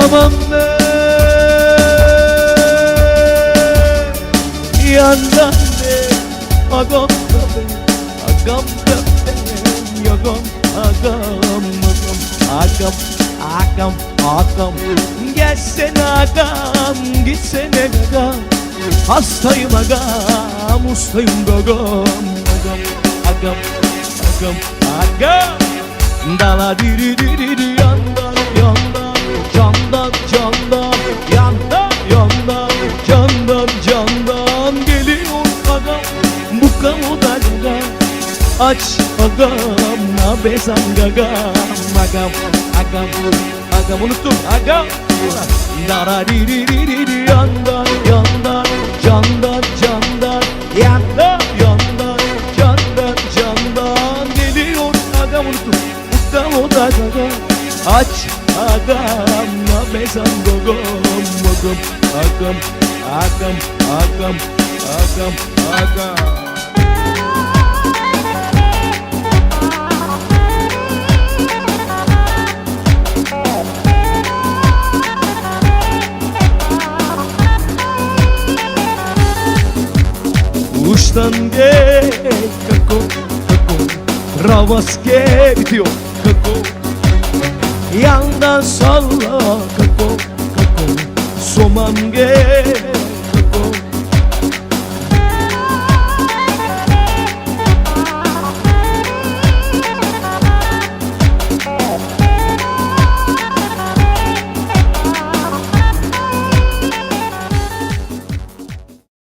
Aman be Yandan be Agam da be Agam da be Yagam Agam Agam Agam Agam Agam. Gelsene agam Gitsene agam Hastayım agam Ustayım gagam Agam Agam Agam Agam. Dala diri diri di Aç agam Nabesan gagam Agam agam Agam unuttum. Agam. Dara diri diri di yandan yandan Candan candan. Yandan yandan Candan candan. Geliyor agam unuttum. Ukam o da gaga. Aç agam Nabesan gogom Mogom agam agam agam agam agam Uçtan gel. Kako kako. Ravaske bitiyor. Kako. Yandan salla. Kako kako. Soman gel